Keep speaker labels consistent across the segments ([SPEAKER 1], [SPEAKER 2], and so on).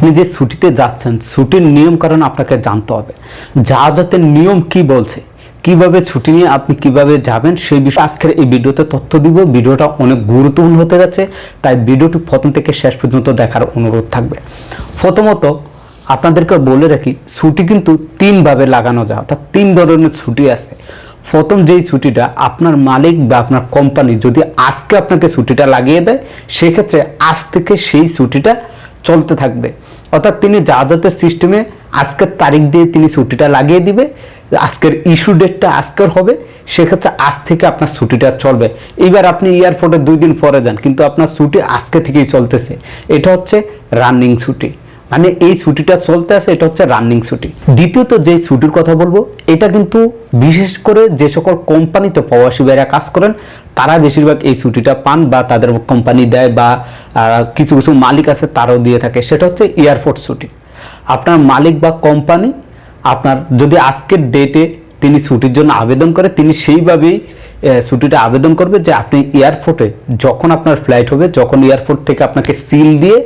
[SPEAKER 1] আপনি যে ছুটিতে যাচ্ছেন, ছুটির নিয়ম কারণ আপনাকে জানতে হবে। যাতায়াতের নিয়ম কি বলছে? কীভাবে ছুটি নিয়ে আপনি কীভাবে যাবেন সেই বিষয়ে আজকের এই ভিডিওতে তথ্য দিব। ভিডিওটা অনেক গুরুত্বপূর্ণ হতে যাচ্ছে, তাই ভিডিওটি প্রথম থেকে শেষ পর্যন্ত দেখার অনুরোধ থাকবে। প্রথমত, আপনাদেরকে বলে রাখি, ছুটি কিন্তু তিনভাবে লাগানো যায়, অর্থাৎ তিন ধরনের ছুটি আছে। প্রথম যেই ছুটিটা আপনার মালিক বা আপনার কোম্পানি যদি আজকে আপনাকে ছুটিটা লাগিয়ে দেয়, সেক্ষেত্রে আজ থেকে সেই ছুটিটা চলতে থাকবে। অর্থাৎ তিনি যা যাতে সিস্টেমে আজকের তারিখ দিয়ে তিনি ছুটিটা লাগিয়ে দিবে। আজকের ইস্যু ডেটটা আজকের হবে। সেক্ষেত্রে আজ থেকে আপনার ছুটিটা চলবে। এইবার আপনি এয়ারপোর্টে দুই দিন পরে যান, কিন্তু আপনার ছুটি আজকে থেকেই চলতেছে। এটা হচ্ছে রানিং ছুটি। মানে এই ছুটিটা চলতে আছে, এটা হচ্ছে রানিং ছুটি। দ্বিতীয়ত যে ছুটির কথা বলব, এটা কিন্তু বিশেষ করে যে সকল কোম্পানিতে প্রবাসী ভাইরা কাজ করেন, তারা বেশিরভাগ এই ছুটিটা পান বা তাদের কোম্পানি দেয় বা কিছু কিছু মালিক আছে তারাও দিয়ে থাকে। সেটা হচ্ছে এয়ারপোর্ট ছুটি। আপনার মালিক বা কোম্পানি আপনার যদি আজকের ডেটে তিনি ছুটির জন্য আবেদন করে, তিনি সেইভাবেই ছুটিটা আবেদন করবে যে আপনি এয়ারপোর্টে যখন আপনার ফ্লাইট হবে, যখন এয়ারপোর্ট থেকে আপনাকে সিল দিয়ে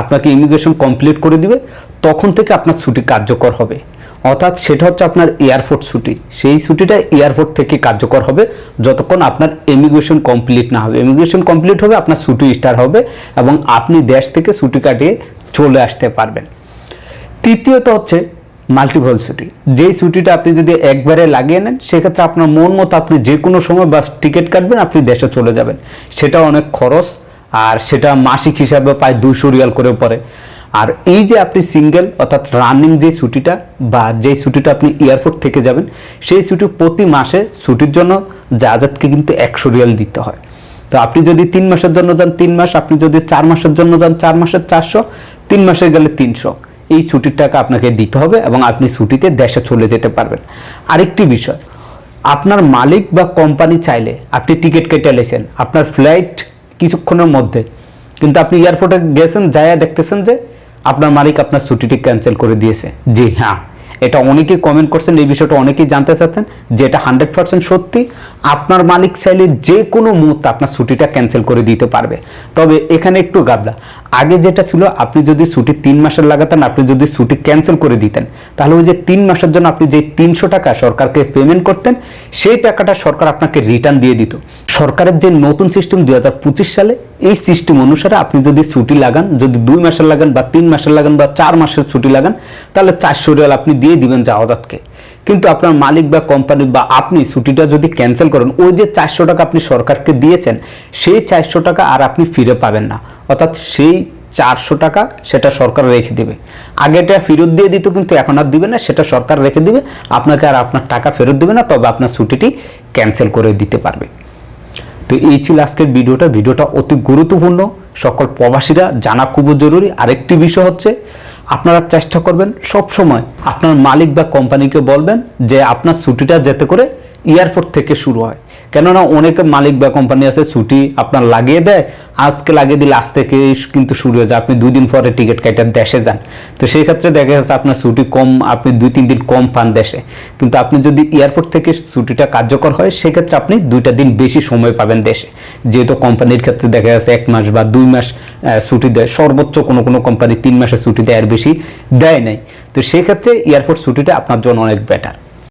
[SPEAKER 1] আপনাকে ইমিগ্রেশন কমপ্লিট করে দিবে, তখন থেকে আপনার ছুটি কার্যকর হবে। অর্থাৎ সেটা হচ্ছে আপনার এয়ারপোর্ট ছুটি। সেই ছুটিটা এয়ারপোর্ট থেকে কার্যকর হবে যতক্ষণ আপনার ইমিগ্রেশন কমপ্লিট না হবে। ইমিগ্রেশন কমপ্লিট হবে, আপনার ছুটি স্টার্ট হবে এবং আপনি দেশ থেকে ছুটি কাটিয়ে চলে আসতে পারবেন। তৃতীয়ত হচ্ছে মাল্টিপল ছুটি যেই ছুটিটা আপনি যদি একবারে লাগিয়ে নেন, সেক্ষেত্রে আপনার মন মতো আপনি যে কোনো সময় বাস টিকিট কাটবেন, আপনি দেশে চলে যাবেন। সেটা অনেক খরচ, আর সেটা মাসিক হিসাবে প্রায় দুশো রিয়াল করে পড়ে। আর এই যে আপনি সিঙ্গেল অর্থাৎ রানিং যে ছুটিটা বা যেই ছুটিটা আপনি এয়ারপোর্ট থেকে যাবেন, সেই ছুটি প্রতি মাসে ছুটির জন্য জাহাজাতকে কিন্তু একশো রিয়াল দিতে হয়। তো আপনি যদি তিন মাসের জন্য যান, তিন মাস, আপনি যদি চার মাসের জন্য যান, চার মাসের চারশো, তিন মাসে গেলে তিনশো। এই ছুটির টাকা আপনাকে দিতে হবে এবং আপনি ছুটিতে দেশে চলে যেতে পারবেন। আরেকটি বিষয়, আপনার মালিক বা কোম্পানি চাইলে আপনি টিকিট কেটে লেছেন, আপনার ফ্লাইট কিছুক্ষণের মধ্যে, কিন্তু আপনি এয়ারপোর্টে গেছেন যাইয়া দেখতেছেন যে আপনার মালিক আপনার ছুটিটি ক্যান্সেল করে দিয়েছে। জি হ্যাঁ এটা অনেকেই কমেন্ট করছেন, এই বিষয়টা অনেকেই জানতে চাচ্ছেন যে এটা হান্ড্রেড পার্সেন্ট সত্যি। আপনার মালিক চাইলে যে কোনো মুহূর্তে আপনার ছুটিটা ক্যান্সেল করে দিতে পারবে। তবে এখানে একটু গাবলা আগে যেটা ছিল, আপনি যদি ছুটি তিন মাসের লাগাতেন, আপনি যদি ছুটি ক্যান্সেল করে দিতেন, তাহলে ওই যে তিন মাসের জন্য আপনি যে তিনশো টাকা সরকারকে পেমেন্ট করতেন, সেই টাকাটা সরকার আপনাকে রিটার্ন দিয়ে দিত। সরকারের যে নতুন সিস্টেম দু হাজার পঁচিশ সালে, এই সিস্টেম অনুসারে আপনি যদি ছুটি লাগান, যদি দুই মাসের লাগান বা তিন মাসের লাগান বা চার মাসের ছুটি লাগান, তাহলে চারশো রিয়াল আপনি দিয়ে দিবেন জাহাজাতকে। কিন্তু আপনার মালিক বা কোম্পানি বা আপনি ছুটিটা যদি ক্যান্সেল করেন, ওই যে চারশো টাকা আপনি সরকারকে দিয়েছেন, সেই চারশো টাকা আর আপনি ফিরে পাবেন না। অর্থাৎ সেই চারশো টাকা সেটা সরকার রেখে দেবে। আগে এটা ফেরত দিয়ে দিত কিন্তু এখন আর দিবে না, সেটা সরকার রেখে দিবে। আপনাকে আর আপনার টাকা ফেরত দেবে না, তবে আপনার ছুটিটি ক্যান্সেল করে দিতে পারবে। তো এই ছিল আজকের ভিডিওটা। ভিডিওটা অতি গুরুত্বপূর্ণ। সকল প্রবাসীরা জানা খুবই জরুরি। আরেকটি বিষয় হচ্ছে আপনারা চেষ্টা করবেন সব সময় আপনার মালিক বা কোম্পানিকে বলবেন যে আপনার ছুটিটা যেতে করে এয়ারপোর্ট থেকে শুরু হয়। কেননা অনেক মালিক বা কোম্পানি আছে, ছুটি আপনার লাগিয়ে দেয়, আজকে লাগিয়ে দিলে আজ থেকে কিন্তু শুরু হয়ে যায়। আপনি দুই দিন পরে টিকিট কাটার দেশে যান। তো সেই ক্ষেত্রে দেখা যাচ্ছে আপনার ছুটি কম, আপনি দুই তিন দিন কম পান দেশে। কিন্তু আপনি যদি এয়ারপোর্ট থেকে ছুটিটা কার্যকর হয়, সেক্ষেত্রে আপনি দুইটা দিন বেশি সময় পাবেন দেশে। যেহেতু কোম্পানির ক্ষেত্রে দেখা যাচ্ছে এক মাস বা দুই মাস ছুটি দেয়। সর্বোচ্চ কোনো কোনো কোম্পানি তিন মাসের ছুটি দেয়, আর বেশি দেয় নাই। তো সেক্ষেত্রে এয়ারপোর্ট ছুটিটা আপনার জন্য অনেক বেটার